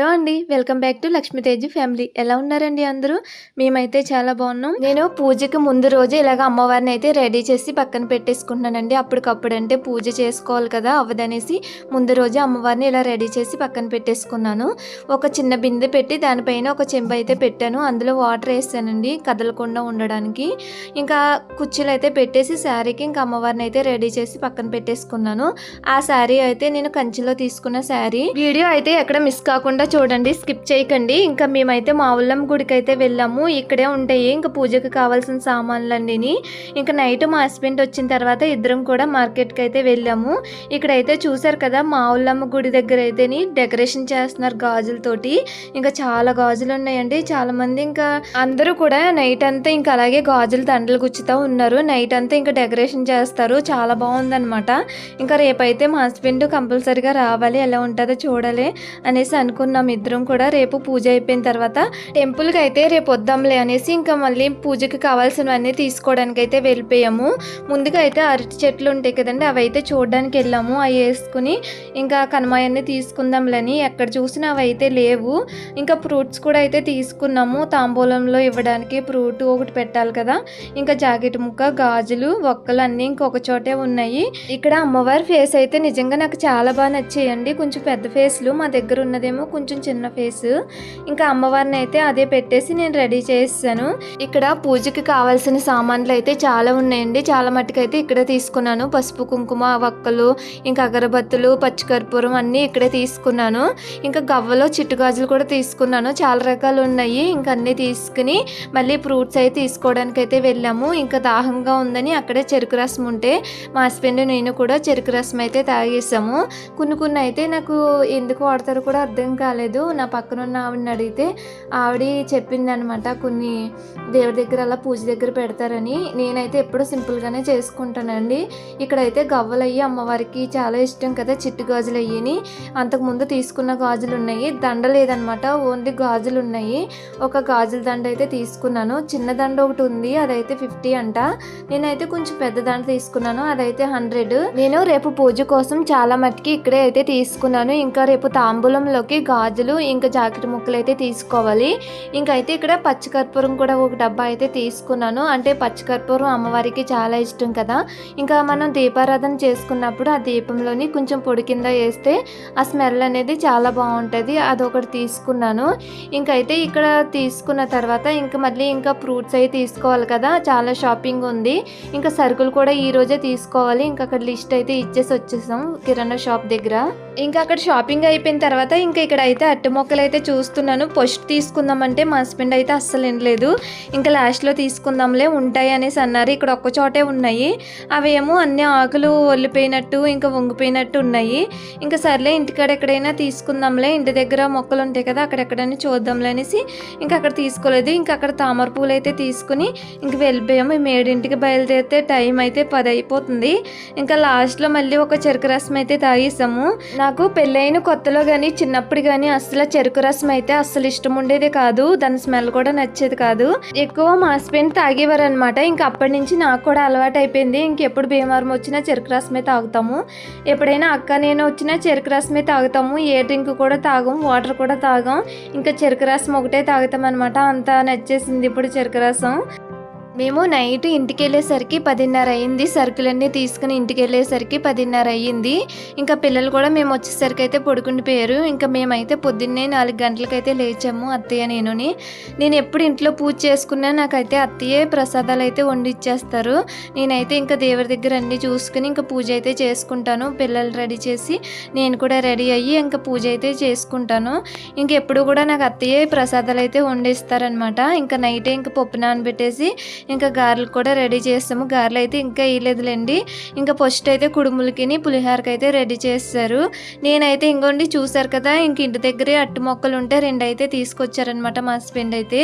Hello అండి welcome back to Lakshmiteji family. ఎలా ఉన్నారండి అందరూ? మేమైతే చాలా బాగున్నాం. నేను పూజకి ముందు రోజు ఇలాగ అమ్మవారిని అయితే రెడీ చేసి పక్కన పెట్టేసుకుంటున్నానండి. అప్పటికప్పుడు అంటే పూజ చేసుకోవాలి కదా అవ్వదనేసి ముందు రోజు అమ్మవారిని ఇలా రెడీ చేసి పక్కన పెట్టేసుకున్నాను. ఒక చిన్న బిందె పెట్టి దానిపైన ఒక చెంబు అయితే పెట్టాను. అందులో వాటర్ వేసానండి కదలకుండా ఉండడానికి. ఇంకా కుర్చీలు అయితే పెట్టేసి శారీకి ఇంకా అమ్మవారిని అయితే రెడీ చేసి పక్కన పెట్టేసుకున్నాను. ఆ శారీ అయితే నేను కంచిలో తీసుకున్న శారీ. వీడియో అయితే ఎక్కడ మిస్ కాకుండా చూడండి స్కిప్ చేయకండి. ఇంకా మేమైతే మావుళ్ళం గుడికి అయితే వెళ్ళాము. ఇక్కడే ఉంటాయి. ఇంకా పూజకి కావాల్సిన సామాన్లన్నీ ఇంకా నైట్ మా హస్బెండ్ వచ్చిన తర్వాత ఇద్దరం కూడా మార్కెట్కి అయితే వెళ్ళాము. ఇక్కడైతే చూసారు కదా మావుళ్ళమ్మ గుడి దగ్గర అయితేని డెకరేషన్ చేస్తున్నారు గాజులతోటి. ఇంకా చాలా గాజులు ఉన్నాయండి చాలా మంది ఇంకా అందరూ కూడా నైట్ అంతా ఇంకా అలాగే గాజులు దండలు గుచ్చుతూ ఉన్నారు. నైట్ అంతా ఇంకా డెకరేషన్ చేస్తారు. చాలా బాగుందన్నమాట. ఇంకా రేపైతే మా హస్బెండ్ కంపల్సరీగా రావాలి. ఎలా ఉంటుందో చూడాలి అనేసి అనుకున్నాం ఇద్దరం కూడా. రేపు పూజ అయిపోయిన తర్వాత టెంపుల్కి అయితే రేపు వద్దాంలే అనేసి ఇంకా మళ్ళీ పూజకి కావాల్సినవన్నీ తీసుకోవడానికి అయితే వెళ్ళిపోయాము. ముందుగా అయితే అరటి చెట్లు ఉంటాయి కదండి అవి అయితే చూడడానికి వెళ్ళాము. అవి వేసుకుని ఇంకా కనమాయన్ని తీసుకుందాంలని ఎక్కడ చూసినా అవి అయితే లేవు. ఇంకా ఫ్రూట్స్ కూడా అయితే తీసుకున్నాము. తాంబూలంలో ఇవ్వడానికి ఫ్రూట్ ఒకటి పెట్టాలి కదా. ఇంకా జాకెట్ ముక్క గాజులు ఒక్కలు అన్నీ ఇంకొక చోటే ఉన్నాయి. ఇక్కడ అమ్మవారి ఫేస్ అయితే నిజంగా నాకు చాలా బాగా నచ్చేయండి. కొంచెం పెద్ద ఫేస్లు మా దగ్గర ఉన్నదేమో కొంచెం కొంచెం చిన్న ఫేస్ ఇంకా అమ్మవారిని అయితే అదే పెట్టేసి నేను రెడీ చేసాను ఇక్కడ పూజకి కావాల్సిన సామాన్లు అయితే చాలా ఉన్నాయండి. చాలా మట్టుకు అయితే ఇక్కడే తీసుకున్నాను. పసుపు కుంకుమ వక్కలు ఇంకా అగరబత్తులు పచ్చికర్పూరం అన్నీ ఇక్కడే తీసుకున్నాను. ఇంకా గవ్వలో చిట్టుగాజులు కూడా తీసుకున్నాను. చాలా రకాలు ఉన్నాయి. ఇంకా అన్నీ తీసుకుని మళ్ళీ ఫ్రూట్స్ అయితే తీసుకోవడానికి అయితే వెళ్ళాము. ఇంకా దాహంగా ఉందని అక్కడే చెరుకు రసం ఉంటే మా హస్బెండ్ నేను కూడా చెరుకు రసం అయితే తాగేసాము. కొన్ని కొన్ని అయితే నాకు ఎందుకు వాడతారో కూడా అర్థం కాలేదు. నా పక్కన ఉన్న ఆవిడని అడిగితే ఆవిడ చెప్పింది అనమాట కొన్ని దేవుడి దగ్గర అలా పూజ దగ్గర పెడతారని. నేనైతే ఎప్పుడు సింపుల్గానే చేసుకుంటానండి. ఇక్కడైతే గవ్వలు అయ్యి అమ్మవారికి చాలా ఇష్టం కదా చిట్టు గాజులు అయ్యని అంతకుముందు తీసుకున్న గాజులు ఉన్నాయి దండ లేదనమాట ఓన్లీ గాజులు ఉన్నాయి ఒక గాజుల దండ అయితే తీసుకున్నాను. చిన్న దండ ఒకటి ఉంది. అదైతే ఫిఫ్టీ అంట. నేనైతే కొంచెం పెద్ద దండ తీసుకున్నాను. అదైతే హండ్రెడ్. నేను రేపు పూజ కోసం చాలా మట్టుకి ఇక్కడే అయితే తీసుకున్నాను. ఇంకా రేపు తాంబూలంలోకి గాజులు ఇంకా జాకెట్ ముక్కలు అయితే తీసుకోవాలి. ఇంకైతే అయితే ఇక్కడ పచ్చికర్పూరం కూడా ఒక డబ్బా అయితే తీసుకున్నాను. అంటే పచ్చికర్పూరం అమ్మవారికి చాలా ఇష్టం కదా. ఇంకా మనం దీపారాధన చేసుకున్నప్పుడు ఆ దీపంలోని కొంచెం పొడి కింద వేస్తే ఆ స్మెల్ అనేది చాలా బాగుంటుంది. అదొకటి తీసుకున్నాను. ఇంకైతే ఇక్కడ తీసుకున్న తర్వాత ఇంకా మళ్ళీ ఇంకా ఫ్రూట్స్ అయితే తీసుకోవాలి కదా. చాలా షాపింగ్ ఉంది. ఇంకా సరుకులు కూడా ఈ రోజే తీసుకోవాలి. ఇంకా అక్కడ లిస్ట్ అయితే ఇచ్చేసి వచ్చేసాం కిరాణా షాప్ దగ్గర. ఇంకా అక్కడ షాపింగ్ అయిపోయిన తర్వాత ఇంకా ఇక్కడ అయితే అట్టు మొక్కలు అయితే చూస్తున్నాను. ఫస్ట్ తీసుకుందామంటే మా హస్బెండ్ అయితే అస్సలు వినలేదు. ఇంకా లాస్ట్లో తీసుకుందాంలే ఉంటాయి అనేసి అన్నారు. ఇక్కడ ఒక్క చోటే ఉన్నాయి. అవేమో అన్ని ఆకులు ఒల్లిపోయినట్టు ఇంకా వంగిపోయినట్టు ఉన్నాయి. ఇంకా సర్లే ఇంటికాడ ఎక్కడైనా తీసుకుందాంలే. ఇంటి దగ్గర మొక్కలు ఉంటాయి కదా అక్కడెక్కడైనా చూద్దాంలే అనేసి ఇంకా అక్కడ తీసుకోలేదు. ఇంకా అక్కడ తామర పూలు అయితే తీసుకుని ఇంక వెళ్ళిపోయాము మేము ఏడింటికి బయలుదేరితే టైం అయితే పది అయిపోతుంది. ఇంకా లాస్ట్లో మళ్ళీ ఒక చెరుకు రసం అయితే తాగేసాము. నాకు పెళ్ళైన కొత్తలో కానీ చిన్నప్పుడు కానీ అస్సలు చెరుకు రసం అయితే అస్సలు ఇష్టం ఉండేది కాదు. దాని స్మెల్ కూడా నచ్చేది కాదు. ఎక్కువ మా హస్బెండ్ తాగేవారు అనమాట ఇంకా అప్పటి నుంచి నాకు కూడా అలవాటు అయిపోయింది ఇంకెప్పుడు భీమవరం వచ్చినా చెరుకు రసమే తాగుతాము. ఎప్పుడైనా అక్క నేను వచ్చినా చెరుకు రసమే తాగుతాము. ఏ డ్రింక్ కూడా తాగం వాటర్ కూడా తాగం. ఇంకా చెరుకు రసం ఒకటే తాగుతాం అనమాట అంత నచ్చేసింది ఇప్పుడు చెరుకు రసం. మేము నైట్ ఇంటికి వెళ్ళేసరికి పదిన్నర అయ్యింది సరుకులన్నీ తీసుకుని ఇంటికి వెళ్ళేసరికి పదిన్నర అయ్యింది ఇంకా పిల్లలు కూడా మేము వచ్చేసరికి అయితే పడుకుండిపోయారు ఇంకా మేమైతే పొద్దున్నే నాలుగు గంటలకైతే లేచాము అత్తయ్య నేనుని. నేను ఎప్పుడు ఇంట్లో పూజ చేసుకున్నా నాకైతే అత్తయ్యే ప్రసాదాలు అయితే వండిచ్చేస్తారు. నేనైతే ఇంకా దేవుడి దగ్గర అన్నీ చూసుకుని ఇంకా పూజ అయితే చేసుకుంటాను. పిల్లలు రెడీ చేసి నేను కూడా రెడీ అయ్యి ఇంకా పూజ అయితే చేసుకుంటాను. ఇంక ఎప్పుడు కూడా నాకు అత్తయ్యే ప్రసాదాలు అయితే వండిస్తారనమాట ఇంకా నైటే ఇంకా పప్పు నానబెట్టేసి ఇంకా గారెలు కూడా రెడీ చేస్తాము. గారెలు అయితే ఇంకా వేయలేదులేండి. ఇంకా ఫస్ట్ అయితే కుడుములకిని పులిహోరకి అయితే రెడీ చేస్తారు. నేనైతే ఇంకోండి చూసారు కదా ఇంక ఇంటి దగ్గరే అట్టు మొక్కలు ఉంటే రెండు అయితే తీసుకొచ్చారనమాట మా హస్బెండ్ అయితే.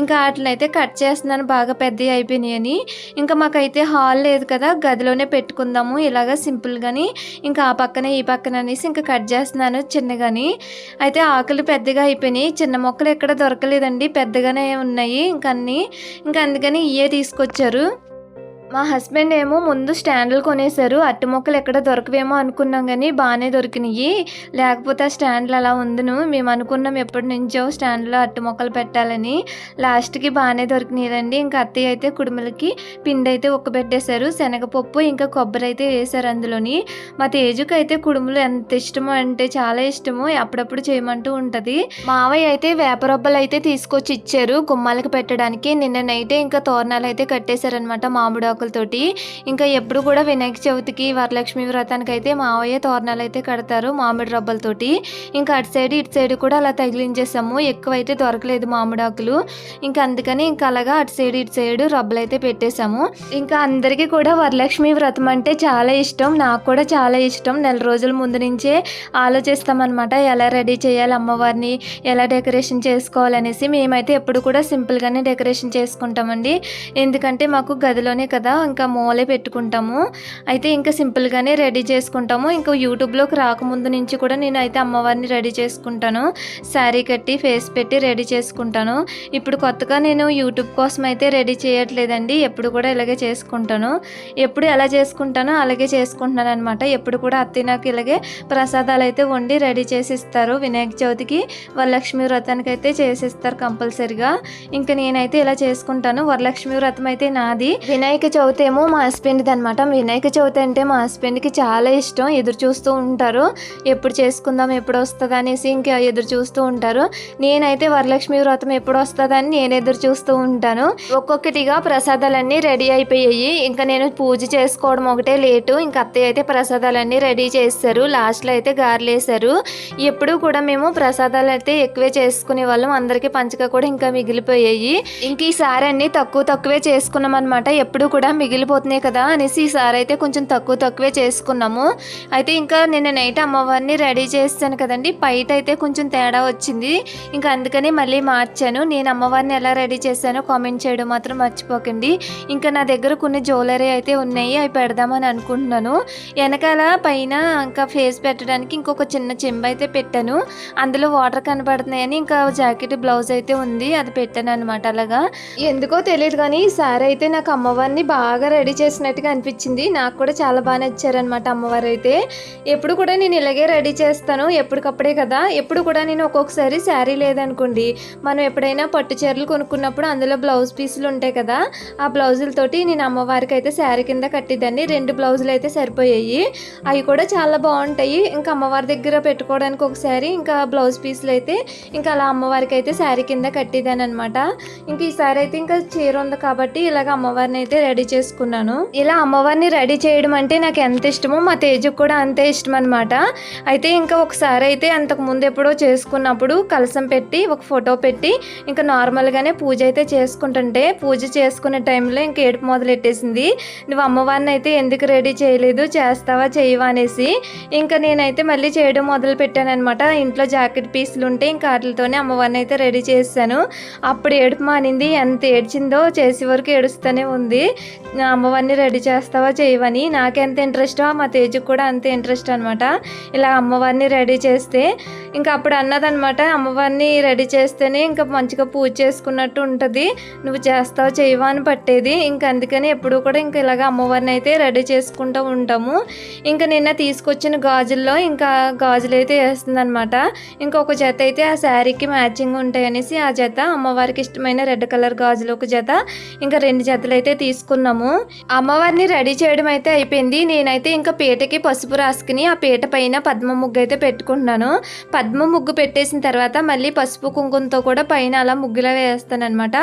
ఇంకా వాటిని అయితే కట్ చేస్తున్నాను బాగా పెద్దవి అయిపోయినాయని. ఇంకా మాకైతే హాల్ లేదు కదా గదిలోనే పెట్టుకుందాము ఇలాగ సింపుల్గాని ఇంకా ఆ పక్కన ఈ పక్కన అనేసి ఇంకా కట్ చేస్తున్నాను చిన్నగాని. అయితే ఆకులు పెద్దగా అయిపోయినాయి. చిన్న మొక్కలు ఎక్కడ దొరకలేదండి పెద్దగానే ఉన్నాయి ఇంకా అన్నీ ఇంకా అందుకని ఇయే తీసుకొచ్చారు. మా హస్బెండ్ ఏమో ముందు స్టాండ్లు కొనేసారు అట్టి మొక్కలు ఎక్కడ దొరకవేమో అనుకున్నాం కానీ బాగానే దొరికినాయి లేకపోతే ఆ స్టాండ్లు అలా ఉందును. మేము అనుకున్నాం ఎప్పటి నుంచో స్టాండ్లో అట్టి మొక్కలు పెట్టాలని. లాస్ట్కి బాగానే దొరికినాయండి ఇంకా అత్తయ్య అయితే కుడుములకి పిండి అయితే ఉక్కబెట్టేశారు శనగపప్పు ఇంకా కొబ్బరి అయితే వేశారు అందులోని. మా తేజుకి అయితే కుడుములు ఎంత ఇష్టమో అంటే చాలా ఇష్టము. అప్పుడప్పుడు చేయమంటూ ఉంటుంది. మావయ్య అయితే వేపరొబ్బలు అయితే తీసుకొచ్చి ఇచ్చారు. గుమ్మాలకి పెట్టడానికి. నిన్న నైటే ఇంకా తోరణాలు అయితే కట్టేశారనమాట మామిడి ఆకులతోటి. ఇంకా ఎప్పుడు కూడా వినాయక చవితికి వరలక్ష్మి వ్రతానికి అయితే మావయ్య తోరణాలు అయితే కడతారు మామిడి రబ్బలతోటి. ఇంకా అటు సైడ్ ఇటు సైడ్ కూడా అలా తగిలించేసాము. ఎక్కువైతే దొరకలేదు మామిడి ఆకులు. ఇంకా అందుకని ఇంకా అలాగా అటు సైడ్ ఇటు సైడ్ రబ్బలు అయితే పెట్టేశాము ఇంకా అందరికీ కూడా వరలక్ష్మి వ్రతం అంటే చాలా ఇష్టం. నాకు కూడా చాలా ఇష్టం. నెల రోజుల ముందు నుంచే ఆలోచిస్తామన్నమాట. ఎలా రెడీ చేయాలి అమ్మవారిని ఎలా డెకరేషన్ చేసుకోవాలనేసి. మేమైతే ఎప్పుడు కూడా సింపుల్గానే డెకరేషన్ చేసుకుంటామండి. ఎందుకంటే మాకు గదిలోనే కదా ఇంకా మూలే పెట్టుకుంటాము. అయితే ఇంకా సింపుల్గానే రెడీ చేసుకుంటాము. ఇంకా యూట్యూబ్లోకి రాకముందు నుంచి కూడా నేను అయితే అమ్మవారిని రెడీ చేసుకుంటాను. శారీ కట్టి ఫేస్ పెట్టి రెడీ చేసుకుంటాను. ఇప్పుడు కొత్తగా నేను యూట్యూబ్ కోసం అయితే రెడీ చేయట్లేదండి. ఎప్పుడు కూడా ఇలాగే చేసుకుంటాను. ఎప్పుడు ఎలా చేసుకుంటానో అలాగే చేసుకుంటున్నాను అనమాట ఎప్పుడు కూడా అత్తి నాకు ఇలాగే ప్రసాదాలు అయితే వండి రెడీ చేసి ఇస్తారు వినాయక చవితికి వరలక్ష్మి వ్రతానికి అయితే చేసిస్తారు కంపల్సరిగా. ఇంకా నేనైతే ఇలా చేసుకుంటాను. వరలక్ష్మి వ్రతం అయితే నాది. వినాయక చవితి ఏమో మా హస్బెండ్ది అనమాట వినాయక చవితి అంటే మా హస్బెండ్కి చాలా ఇష్టం. ఎదురు చూస్తూ ఉంటారు. ఎప్పుడు చేసుకుందాం ఎప్పుడు వస్తుంది అనేసి ఇంకా ఎదురు చూస్తూ ఉంటారు. నేనైతే వరలక్ష్మి వ్రతం ఎప్పుడు వస్తుందని నేను ఎదురు చూస్తూ ఉంటాను. ఒక్కొక్కటిగా ప్రసాదాలన్నీ రెడీ అయిపోయాయి. ఇంకా నేను పూజ చేసుకోవడం ఒకటే లేటు. ఇంకా అత్తయ్య అయితే ప్రసాదాలన్నీ రెడీ చేస్తారు. లాస్ట్లో అయితే గారెలేసారు ఎప్పుడు కూడా మేము ప్రసాదాలు అయితే ఎక్కువే చేసుకునే వాళ్ళం. అందరికీ పంచక కూడా ఇంకా మిగిలిపోయాయి. ఇంక ఈసారి అన్ని తక్కువ తక్కువే చేసుకున్నాం అనమాట ఎప్పుడు కూడా మిగిలిపోతున్నాయి కదా అనేసి ఈసారి అయితే కొంచెం తక్కువ తక్కువే చేసుకున్నాము. అయితే ఇంకా నిన్న నైట్ అమ్మవారిని రెడీ చేస్తాను కదండి. బయట అయితే కొంచెం తేడా వచ్చింది. ఇంకా అందుకని మళ్ళీ మార్చాను. నేను అమ్మవారిని ఎలా రెడీ చేశానో కామెంట్ చేయడం మాత్రం మర్చిపోకండి. ఇంకా నా దగ్గర కొన్ని జ్యువెలరీ అయితే ఉన్నాయి. అవి పెడదామని అనుకుంటున్నాను. వెనకాల పైన ఇంకా ఫేస్ పెట్టడానికి ఇంకొక చిన్న చెంబ అయితే పెట్టాను. అందులో వాటర్ కనబడుతున్నాయని ఇంకా జాకెట్ బ్లౌజ్ అయితే ఉంది. అది పెట్టాను అనమాట అలాగా. ఎందుకో తెలియదు కానీ ఈసారి అయితే నాకు అమ్మవారిని బాగా రెడీ చేసినట్టుగా అనిపించింది. నాకు కూడా చాలా బాగా నచ్చారనమాట అమ్మవారు అయితే ఎప్పుడు కూడా నేను ఇలాగే రెడీ చేస్తాను. ఎప్పటికప్పుడే కదా. ఎప్పుడు కూడా నేను ఒక్కొక్కసారి శారీ లేదనుకోండి మనం ఎప్పుడైనా పట్టు చీరలు కొనుక్కున్నప్పుడు అందులో బ్లౌజ్ పీసులు ఉంటాయి కదా ఆ బ్లౌజులతోటి నేను అమ్మవారికి అయితే శారీ కింద కట్టిద్దాన్ని రెండు బ్లౌజులు అయితే సరిపోయాయి. అవి కూడా చాలా బాగుంటాయి. ఇంకా అమ్మవారి దగ్గర పెట్టుకోవడానికి ఒక శారీ ఇంకా బ్లౌజ్ పీసులు అయితే ఇంకా అలా అమ్మవారికి అయితే శారీ కింద కట్టిదాను అనమాట ఇంక ఈసారి అయితే ఇంకా చీర ఉంది కాబట్టి ఇలాగ అమ్మవారిని అయితే రెడీ చేసుకున్నాను. ఇలా అమ్మవారిని రెడీ చేయడం అంటే నాకు ఎంత ఇష్టమో మా తేజకు కూడా అంతే ఇష్టం అనమాట అయితే ఇంకా ఒకసారి అయితే అంతకు ముందు ఎప్పుడో చేసుకున్నప్పుడు కలసం పెట్టి ఒక ఫోటో పెట్టి ఇంకా నార్మల్గానే పూజ అయితే చేసుకుంటుంటే పూజ చేసుకునే టైంలో ఇంకా ఏడుపు మొదలెట్టేసింది నువ్వు అమ్మవారిని అయితే ఎందుకు రెడీ చేయలేదు? చేస్తావా? చేయవా అనేసి ఇంకా నేనైతే మళ్ళీ చేయడం మొదలు పెట్టాను అనమాట ఇంట్లో జాకెట్ పీసులు ఉంటే ఇంకా వాటితోనే అమ్మవారిని అయితే రెడీ చేశాను. అప్పుడు ఏడుపు మానింది ఎంత ఏడ్చిందో చేసే వరకు ఏడుస్తూనే ఉంది. అమ్మవారిని రెడీ చేస్తావా చేయవని. నాకెంత ఇంట్రెస్టో మా తేజుకి కూడా అంతే ఇంట్రెస్ట్ అనమాట ఇలా అమ్మవారిని రెడీ చేస్తే ఇంకా అప్పుడు అన్నదనమాట అమ్మవారిని రెడీ చేస్తేనే ఇంకా మంచిగా పూజ చేసుకున్నట్టు ఉంటుంది. నువ్వు చేస్తావు చేయవా అని పట్టేది. ఇంకా అందుకని ఎప్పుడూ కూడా ఇంకా ఇలాగ అమ్మవారిని అయితే రెడీ చేసుకుంటూ ఉంటాము. ఇంకా నిన్న తీసుకొచ్చిన గాజుల్లో ఇంకా గాజులు అయితే వేస్తుందనమాట ఇంకా ఇంకొక జత అయితే ఆ శారీకి మ్యాచింగ్ ఉంటాయి అనేసి ఆ జత అమ్మవారికి ఇష్టమైన రెడ్ కలర్ గాజులు ఒక జత. ఇంకా రెండు జతలు అయితే చేసుకున్నాము. అమ్మవారిని రెడీ చేయడం అయితే అయిపోయింది. నేనైతే ఇంకా పీటకి పసుపు రాసుకుని ఆ పీట పైన పద్మ ముగ్గు అయితే పెట్టుకుంటున్నాను. పద్మ ముగ్గు పెట్టేసిన తర్వాత మళ్ళీ పసుపు కుంకుమతో కూడా పైన అలా ముగ్గులా వేస్తాను అనమాట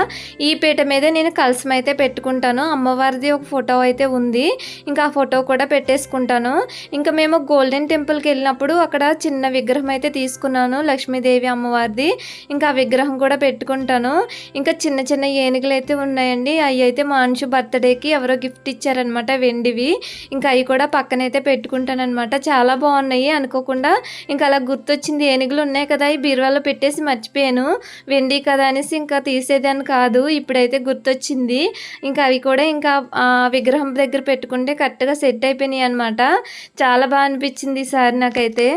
ఈ పీట మీద నేను కలసం అయితే పెట్టుకుంటాను. అమ్మవారిది ఒక ఫోటో అయితే ఉంది. ఇంకా ఆ ఫోటో కూడా పెట్టేసుకుంటాను. ఇంకా మేము గోల్డెన్ టెంపుల్కి వెళ్ళినప్పుడు అక్కడ చిన్న విగ్రహం అయితే తీసుకున్నాను. లక్ష్మీదేవి అమ్మవారిది. ఇంకా ఆ విగ్రహం కూడా పెట్టుకుంటాను. ఇంకా చిన్న చిన్న ఏనుగులు అయితే ఉన్నాయండి. అవి అయితే మా బర్త్డే బర్త్డేకి ఎవరో గిఫ్ట్ ఇచ్చారనమాట వెండివి. ఇంకా అవి కూడా పక్కనైతే పెట్టుకుంటానమాట చాలా బాగున్నాయి అనుకోకుండా. ఇంకా అలా గుర్తొచ్చింది. ఏనుగులు ఉన్నాయి కదా ఈ బీరువాలో పెట్టేసి మర్చిపోయాను. వెండి కదా అనేసి ఇంకా తీసేదాన్ని కాదు. ఇప్పుడైతే గుర్తొచ్చింది. ఇంకా అవి కూడా ఇంకా ఆ విగ్రహం దగ్గర పెట్టుకుంటే కరెక్ట్గా సెట్ అయిపోయినాయి అనమాట చాలా బాగా అనిపించింది ఈసారి నాకైతే.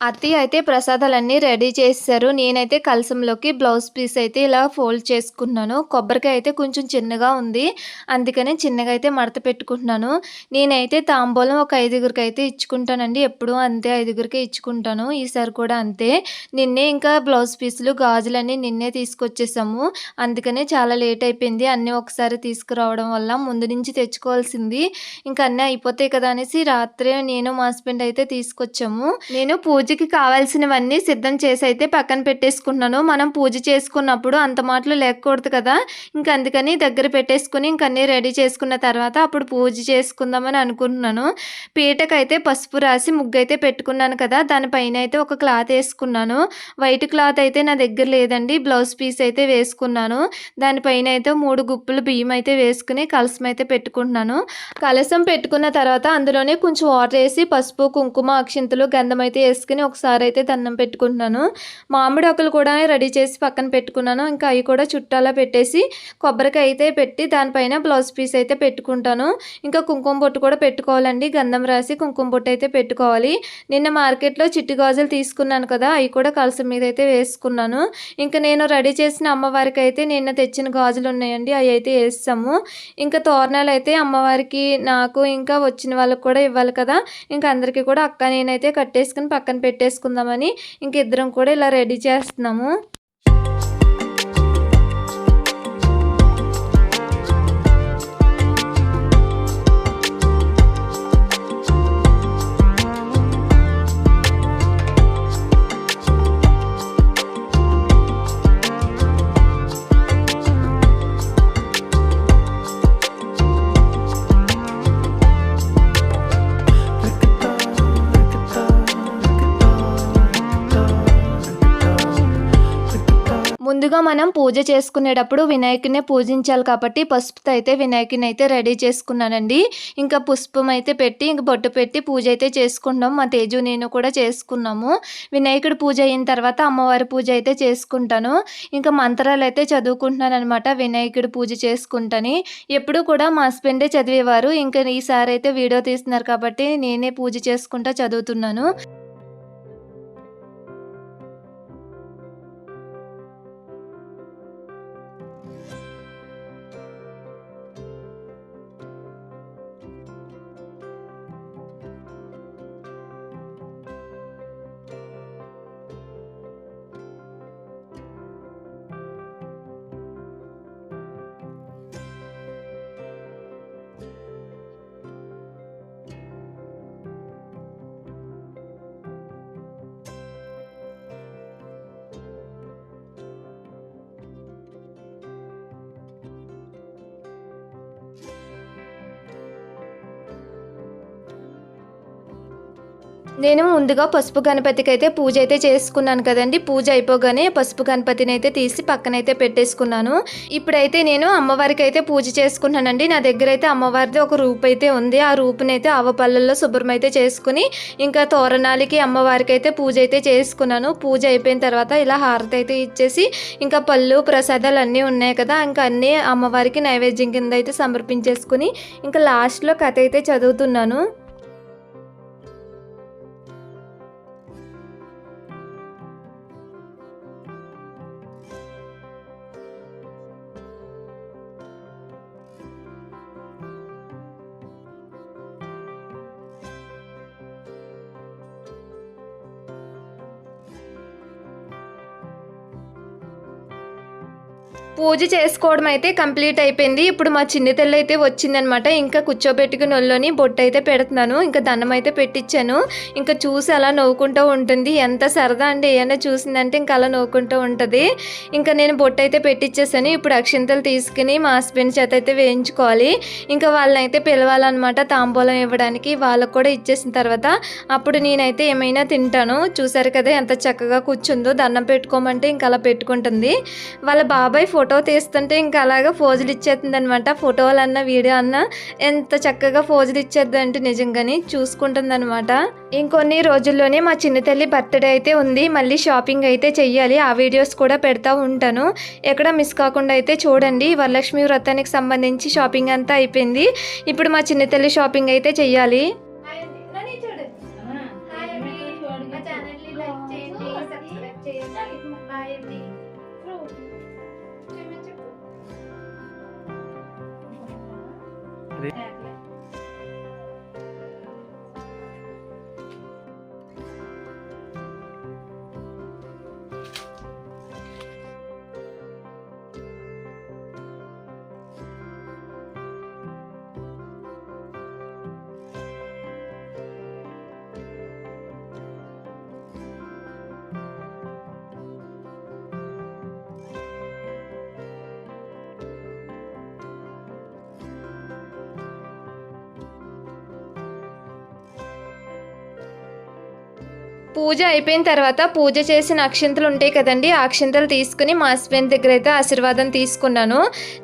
అతి అయితే ప్రసాదాలన్నీ రెడీ చేశారు. నేనైతే కలసంలోకి బ్లౌజ్ పీస్ అయితే ఇలా ఫోల్డ్ చేసుకున్నాను. కొబ్బరికాయ అయితే కొంచెం చిన్నగా ఉంది. అందుకని చిన్నగా అయితే మడత పెట్టుకుంటున్నాను. నేనైతే తాంబూలం ఒక ఐదుగురికి అయితే ఇచ్చుకుంటానండి. ఎప్పుడూ అంతే ఐదుగురికి ఇచ్చుకుంటాను. ఈసారి కూడా అంతే. నిన్నే ఇంకా బ్లౌజ్ పీసులు గాజులన్నీ నిన్నే తీసుకొచ్చేసాము. అందుకనే చాలా లేట్ అయిపోయింది. అన్నీ ఒకసారి తీసుకురావడం వల్ల ముందు నుంచి తెచ్చుకోవాల్సింది. ఇంకా అన్నీ అయిపోతాయి కదా అనేసి రాత్రే నేను మా హస్బెండ్ అయితే తీసుకొచ్చాము. నేను పూజ పూజకి కావాల్సినవన్నీ సిద్ధం చేసి అయితే పక్కన పెట్టేసుకున్నాను మనం పూజ చేసుకున్నప్పుడు అంత మాటలు లేకూడదు కదా. ఇంకా అందుకని దగ్గర పెట్టేసుకుని ఇంక అన్నీ రెడీ చేసుకున్న తర్వాత అప్పుడు పూజ చేసుకుందామని అనుకుంటున్నాను. పీటకైతే పసుపు రాసి ముగ్గు అయితే పెట్టుకున్నాను కదా. దానిపైన అయితే ఒక క్లాత్ వేసుకున్నాను. వైట్ క్లాత్ అయితే నా దగ్గర లేదండి. బ్లౌజ్ పీస్ అయితే వేసుకున్నాను. దానిపైన అయితే మూడు గుప్పులు బియ్యం అయితే వేసుకుని కలసం అయితే పెట్టుకుంటున్నాను. కలసం పెట్టుకున్న తర్వాత అందులోనే కొంచెం వాటర్ వేసి పసుపు కుంకుమ అక్షింతలు గంధం అయితే వేసుకుని ఒకసారి అయితే దండం పెట్టుకుంటున్నాను. మామిడి ఆకులు కూడా రెడీ చేసి పక్కన పెట్టుకున్నాను. ఇంకా అవి కూడా చుట్టాలా పెట్టేసి కొబ్బరికాయ అయితే పెట్టి దానిపైన బ్లౌజ్ పీస్ అయితే పెట్టుకుంటాను. ఇంకా కుంకుమ బొట్టు కూడా పెట్టుకోవాలండి. గంధం రాసి కుంకుమ బొట్టు అయితే పెట్టుకోవాలి. నిన్న మార్కెట్లో చిట్టి గాజులు తీసుకున్నాను కదా అవి కూడా కలసం మీద అయితే వేసుకున్నాను. ఇంకా నేను రెడీ చేసిన అమ్మవారికి అయితే నిన్న తెచ్చిన గాజులు ఉన్నాయండి అవి అయితే వేస్తాము. ఇంకా తోరణాలు అయితే అమ్మవారికి నాకు ఇంకా వచ్చిన వాళ్ళకి కూడా ఇవ్వాలి కదా. ఇంకా అందరికీ కూడా అక్క నేనైతే కట్టేసుకుని పక్కన పెట్టేసుకుందామని ఇంక ఇద్దరం కూడా ఇలా రెడీ చేస్తున్నాము. ముందుగా మనం పూజ చేసుకునేటప్పుడు వినాయకునే పూజించాలి కాబట్టి పసుపుతో అయితే వినాయకుని అయితే రెడీ చేసుకున్నానండి. ఇంకా పుష్పం అయితే పెట్టి ఇంక బొట్టు పెట్టి పూజ అయితే చేసుకుంటాం మా తేజు నేను కూడా చేసుకున్నాము. వినాయకుడు పూజ అయిన తర్వాత అమ్మవారి పూజ అయితే చేసుకుంటాను. ఇంకా మంత్రాలు అయితే చదువుకుంటున్నాను అనమాట వినాయకుడు పూజ చేసుకుంటాను. ఎప్పుడు కూడా మా హస్బెండే చదివేవారు. ఇంకా ఈసారి అయితే వీడియో తీస్తున్నారు కాబట్టి నేనే పూజ చేసుకుంటా చదువుతున్నాను. నేను ముందుగా పసుపు గణపతికి అయితే పూజ అయితే చేసుకున్నాను కదండి. పూజ అయిపోగానే పసుపు గణపతిని అయితే తీసి పక్కనైతే పెట్టేసుకున్నాను. ఇప్పుడైతే నేను అమ్మవారికి అయితే పూజ చేసుకున్నానండి నా దగ్గర అయితే అమ్మవారిది ఒక రూపు అయితే ఉంది. ఆ రూపుని అయితే ఆవపల్లల్లో శుభ్రం అయితే చేసుకుని ఇంకా తోరణాలకి అమ్మవారికి అయితే పూజ అయితే చేసుకున్నాను. పూజ అయిపోయిన తర్వాత ఇలా హారతి అయితే ఇచ్చేసి ఇంకా పళ్ళు ప్రసాదాలు అన్నీ ఉన్నాయి కదా. ఇంకా అన్నీ అమ్మవారికి నైవేద్యం కింద అయితే సమర్పించేసుకుని ఇంకా లాస్ట్లో కథ అయితే చదువుతున్నాను. పూజ చేసుకోవడం అయితే కంప్లీట్ అయిపోయింది. ఇప్పుడు మా చిన్న తెల్ల అయితే వచ్చిందనమాట. ఇంకా కూర్చోబెట్టుకుని ఒళ్ళోని బొట్టు అయితే పెడుతున్నాను. ఇంకా దండం అయితే పెట్టించాను ఇంకా చూసి అలా నవ్వుకుంటూ ఉంటుంది. ఎంత సరదా అండి. ఏమైనా చూసిందంటే ఇంకా అలా నవ్వుకుంటూ ఉంటుంది. ఇంకా నేను బొట్టు అయితే పెట్టించేసాను ఇప్పుడు అక్షింతలు తీసుకుని మా హస్బెండ్ చేత అయితే వేయించుకోవాలి. ఇంకా వాళ్ళని అయితే పిలవాలన్నమాట తాంబూలం ఇవ్వడానికి. వాళ్ళకు కూడా ఇచ్చేసిన తర్వాత అప్పుడు నేనైతే ఏమైనా తింటాను. చూసారు కదా ఎంత చక్కగా కూర్చుందో. దండం పెట్టుకోమంటే ఇంకా అలా పెట్టుకుంటుంది. వాళ్ళ బాబాయ్ ఫోటో తీస్తుంటే ఇంకా అలాగా ఫోజులు ఇచ్చేస్తుంది అనమాట ఫోటోలు అన్న వీడియో అన్న ఎంత చక్కగా ఫోజులు ఇచ్చేద్ది అంటే నిజంగాని చూసుకుంటుంది అనమాట ఇంకొన్ని రోజుల్లోనే మా చిన్న తల్లి బర్త్డే అయితే ఉంది. మళ్ళీ షాపింగ్ అయితే చెయ్యాలి. ఆ వీడియోస్ కూడా పెడతా ఉంటాను. ఎక్కడ మిస్ కాకుండా అయితే చూడండి. వరలక్ష్మి వ్రతానికి సంబంధించి షాపింగ్ అంతా అయిపోయింది. ఇప్పుడు మా చిన్న తల్లి షాపింగ్ అయితే చెయ్యాలి. Yeah. పూజ అయిపోయిన తర్వాత పూజ చేసిన అక్షింతలు ఉంటాయి కదండి ఆ అక్షింతలు తీసుకుని మా హస్బెండ్ దగ్గర అయితే ఆశీర్వాదం తీసుకున్నాను.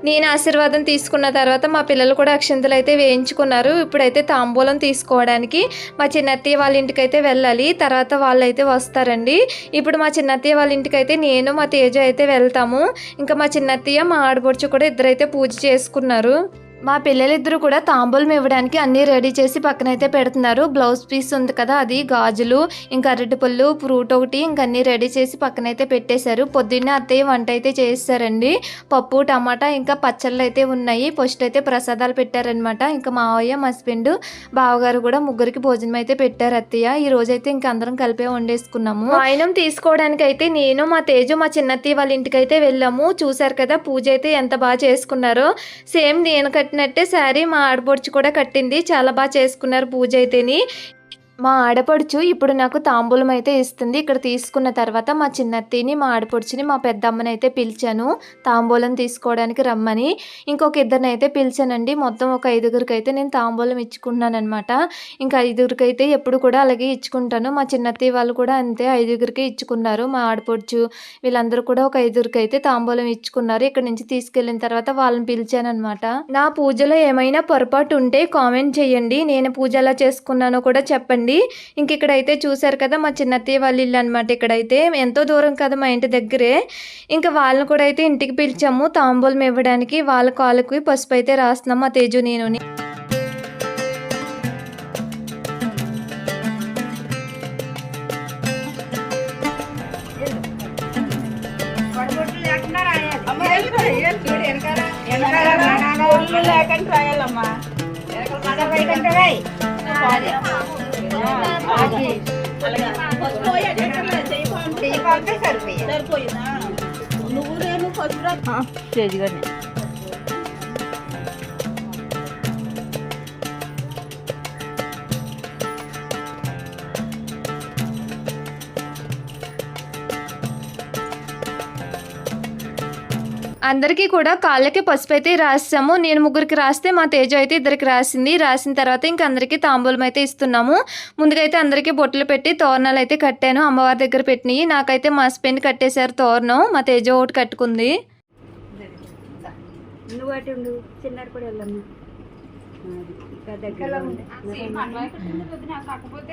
నేను ఆశీర్వాదం తీసుకున్న తర్వాత మా పిల్లలు కూడా అక్షింతలు అయితే వేయించుకున్నారు. ఇప్పుడైతే తాంబూలం తీసుకోవడానికి మా చిన్నత్తయ్య వాళ్ళ ఇంటికి అయితే వెళ్ళాలి తర్వాత వాళ్ళు అయితే వస్తారండి. ఇప్పుడు మా చిన్నత్తయ్య వాళ్ళ ఇంటికి అయితే నేను మా తేజ అయితే వెళ్తాము. ఇంకా మా చిన్నత్తయ్య మా ఆడపడుచు కూడా ఇద్దరైతే పూజ చేసుకున్నారు. మా పిల్లలిద్దరూ కూడా తాంబూలం ఇవ్వడానికి అన్నీ రెడీ చేసి పక్కనైతే పెడుతున్నారు. బ్లౌజ్ పీస్ ఉంది కదా అది గాజులు ఇంకా అరటిపళ్ళు ఫ్రూట్ ఒకటి ఇంకా అన్నీ రెడీ చేసి పక్కనైతే పెట్టేశారు. పొద్దున్నే అత్తయ్య వంట అయితే చేస్తారండి. పప్పు టమాటా ఇంకా పచ్చళ్ళు అయితే ఉన్నాయి. ఫస్ట్ అయితే ప్రసాదాలు పెట్టారనమాట. ఇంకా మావయ్య హస్బెండ్ బావగారు కూడా ముగ్గురికి భోజనం అయితే పెట్టారు అత్తయ్య. ఈ రోజైతే ఇంకా అందరం కలిపే వండేసుకున్నాము. వాయనం తీసుకోవడానికి అయితే నేను మా తేజు మా చిన్నత్తయ్య వాళ్ళ ఇంటికి అయితే వెళ్ళాము. చూసారు కదా పూజ అయితే ఎంత బాగా చేసుకున్నారో. సేమ్ నేను కట్టినట్టే శారీ మా ఆడపడుచు కూడా కట్టింది. చాలా బాగా చేసుకున్నారు పూజ అయితేని. మా ఆడపడుచు ఇప్పుడు నాకు తాంబూలం అయితే ఇస్తుంది. ఇక్కడ తీసుకున్న తర్వాత మా చిన్నత్తిని మా ఆడపడుచుని మా పెద్దమ్మని అయితే పిలిచాను. తాంబూలం తీసుకోవడానికి రమ్మని. ఇంకొక ఇద్దరిని అయితే పిలిచానండి. మొత్తం ఒక ఐదుగురికి అయితే నేను తాంబూలం ఇచ్చుకున్నాను అనమాట ఇంకా ఐదుగురికి అయితే ఎప్పుడు కూడా అలాగే ఇచ్చుకుంటాను. మా చిన్నత్తి వాళ్ళు కూడా అంతే ఐదుగురికి ఇచ్చుకున్నారు. మా ఆడపడుచు వీళ్ళందరూ కూడా ఒక ఐదుగురికి అయితే తాంబూలం ఇచ్చుకున్నారు. ఇక్కడ నుంచి తీసుకెళ్ళిన తర్వాత వాళ్ళని పిలిచాను అనమాట నా పూజలో ఏమైనా పొరపాటు ఉంటే కామెంట్ చేయండి. నేను పూజ ఎలా చేసుకున్నానో కూడా చెప్పండి. ఇంక ఇక్కడైతే చూశారు కదా మా చిన్నత్తయ్య వాళ్ళ ఇల్లు అనమాట ఇక్కడైతే ఎంతో దూరం కదా మా ఇంటి దగ్గరే ఇంకా వాళ్ళని కూడా అయితే ఇంటికి పిలిచాము తాంబూలం ఇవ్వడానికి వాళ్ళ కాళ్ళకి పసుపు అయితే రాస్తున్నాం మా తేజు నేను లేకుండా రాయాలమ్మా సరిపోయిందా. నువ్వు నేను ఫస్ట్ స్టేజ్ గారిని అందరికీ కూడా కాళ్ళకి పసుపు అయితే రాసాము. నేను ముగ్గురికి రాస్తే మా తేజ అయితే ఇద్దరికి రాసింది. రాసిన తర్వాత ఇంకా అందరికీ తాంబూలం అయితే ఇస్తున్నాము. ముందుగా అయితే అందరికీ బొట్లు పెట్టి తోరణాలు అయితే కట్టాను. అమ్మవారి దగ్గర పెట్టినవి. నాకైతే మా హస్బెండ్ కట్టేశారు తోరణం. మా తేజ ఒకటి కట్టుకుంది. దగ్గర కాకపోతే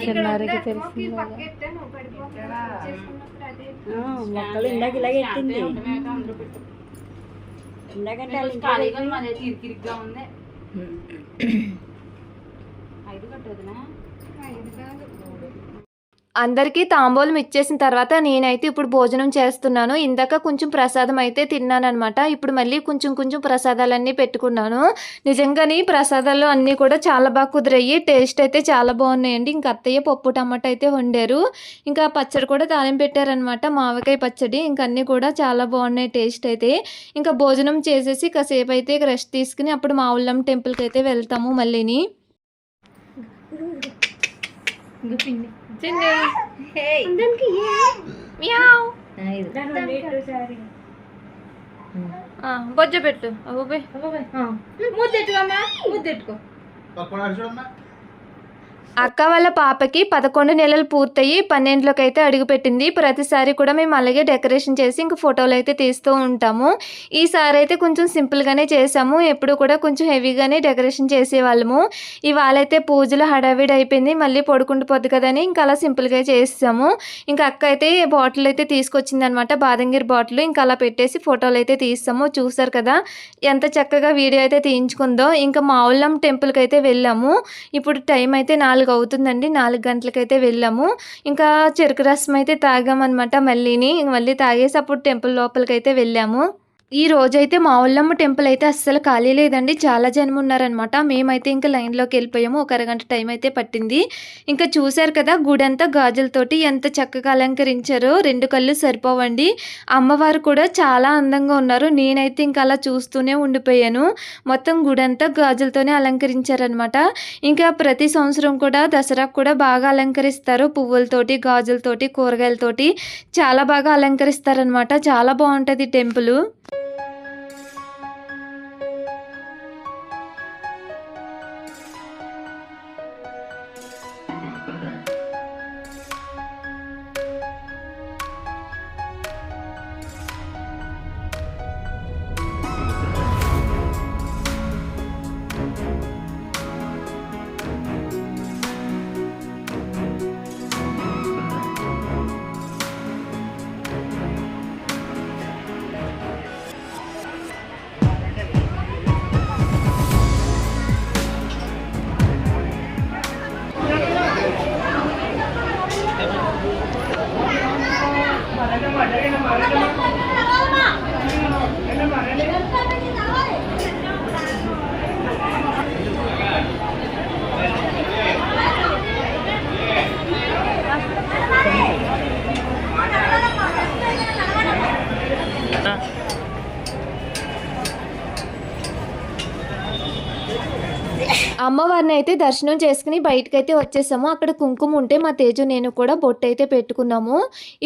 చిన్నారికి తెలిసింది మొక్కలు ఇందాక ఇలాగే ఎత్తింది ఇందాకంటే వాళ్ళ ఇంట్లో ఖాళీగా మాది ఇరికిరిగ్గా ఉంది ఐదు కట్టదునా అందరికీ తాంబూలం ఇచ్చేసిన తర్వాత నేనైతే ఇప్పుడు భోజనం చేస్తున్నాను. ఇందాక కొంచెం ప్రసాదం అయితే తిన్నానమాట ఇప్పుడు మళ్ళీ కొంచెం కొంచెం ప్రసాదాలన్నీ పెట్టుకున్నాను. నిజంగానే ప్రసాదాలు అన్నీ కూడా చాలా బాగా కుదిరయ్యి టేస్ట్ అయితే చాలా బాగున్నాయండి. ఇంకా అత్తయ్య పప్పు టమాటా అయితే వండారు. ఇంకా పచ్చడి కూడా తాలింపు పెట్టారనమాట మామిడికాయ పచ్చడి. ఇంకా అన్నీ కూడా చాలా బాగున్నాయి టేస్ట్ అయితే. ఇంకా భోజనం చేసేసి కాసేపు అయితే రెస్ట్ తీసుకుని అప్పుడు మా ఊళ్ళం టెంపుల్కి అయితే వెళ్తాము మళ్ళీని. చిన్ని మియావ్ దాని ఇటు సారీ ఆ, బొజ్జ పెట్టు అవ్వబోయ్ ముద్దెట్టుకోమ్మా ముద్దెట్టుకో అక్క వాళ్ళ పాపకి పదకొండు నెలలు పూర్తయి పన్నెండులోకి అయితే అడుగుపెట్టింది. ప్రతిసారి కూడా మేము అలాగే డెకరేషన్ చేసి ఇంక ఫోటోలు అయితే తీస్తూ ఉంటాము. ఈసారి అయితే కొంచెం సింపుల్గానే చేసాము ఎప్పుడు కూడా కొంచెం హెవీగానే డెకరేషన్ చేసేవాళ్ళము. ఇవాళ అయితే పూజలు హడావిడి అయిపోయింది. మళ్ళీ పడుకుంటుపోద్ది కదని ఇంకా అలా సింపుల్గా చేసాము. ఇంకా అక్క అయితే బాటిల్ అయితే తీసుకొచ్చింది అనమాట బాదంగిరి బాటిల్. ఇంకా అలా పెట్టేసి ఫోటోలు అయితే తీస్తాము చూసారు కదా ఎంత చక్కగా వీడియో అయితే తీయించుకుందో. ఇంకా మావుల్లం టెంపుల్కి అయితే వెళ్ళాము. ఇప్పుడు టైం అయితే నాలుగు అవుతుందండి నాలుగు గంటలకైతే వెళ్ళాము. ఇంకా చెరుకు రసం అయితే తాగామన్నమాట మళ్ళీని. మళ్ళీ తాగేసి అప్పుడు టెంపుల్ లోపలికైతే అయితే వెళ్ళాము. ఈ రోజైతే మా ఊళ్ళమ్మ టెంపుల్ అయితే అస్సలు ఖాళీ లేదండి. చాలా జనం ఉన్నారనమాట మేమైతే ఇంకా లైన్లోకి వెళ్ళిపోయాము. ఒక అరగంట టైం అయితే పట్టింది. ఇంకా చూశారు కదా గుడి అంతా గాజులతోటి ఎంత చక్కగా అలంకరించారో. రెండు కళ్ళు సరిపోవండి. అమ్మవారు కూడా చాలా అందంగా ఉన్నారు. నేనైతే ఇంకా అలా చూస్తూనే ఉండిపోయాను. మొత్తం గుడి అంతా గాజులతోనే అలంకరించారనమాట ఇంకా ప్రతి సంవత్సరం కూడా దసరాకు కూడా బాగా అలంకరిస్తారు. పువ్వులతోటి గాజులతోటి కూరగాయలతోటి. చాలా బాగా అలంకరిస్తారనమాట చాలా బాగుంటుంది టెంపుల్. అమ్మవారిని అయితే దర్శనం చేసుకుని బయటకు అయితే వచ్చేసాము. అక్కడ కుంకుమ ఉంటే మా తేజు నేను కూడా బొట్టు అయితే పెట్టుకున్నాము.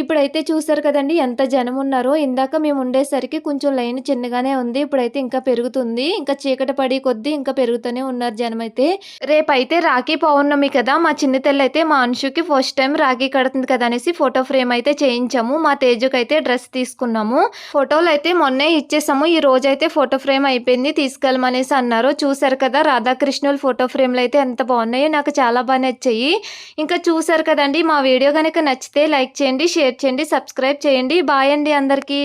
ఇప్పుడైతే చూసారు కదండి ఎంత జనం ఉన్నారో. ఇందాక మేము ఉండేసరికి కొంచెం లైన్ చిన్నగానే ఉంది. ఇప్పుడైతే ఇంకా పెరుగుతుంది. ఇంకా చీకటి పడి కొద్దీ ఇంకా పెరుగుతూనే ఉన్నారు జనం అయితే రేపైతే రాఖీ పౌర్ణమి కదా. మా చిన్న తెల్ల అయితే మా అంశుకి ఫస్ట్ టైం రాఖీ కడుతుంది కదా అనేసి ఫోటో ఫ్రేమ్ అయితే చేయించాము. మా తేజుకి అయితే డ్రెస్ తీసుకున్నాము. ఫోటోలు అయితే మొన్నే ఇచ్చేసాము. ఈ రోజు అయితే ఫోటో ఫ్రేమ్ అయిపోయింది తీసుకెళ్ళమనేసి అన్నారు. చూసారు కదా రాధాకృష్ణులు ఫోటో ఫ్రేమ్లు అయితే ఎంత బాగున్నాయో నాకు చాలా బాగా నచ్చాయి. ఇంకా చూసారు కదండి మా వీడియో కనుక నచ్చితే లైక్ చేయండి షేర్ చేయండి సబ్స్క్రైబ్ చేయండి. బాయ్ అండి అందరికీ.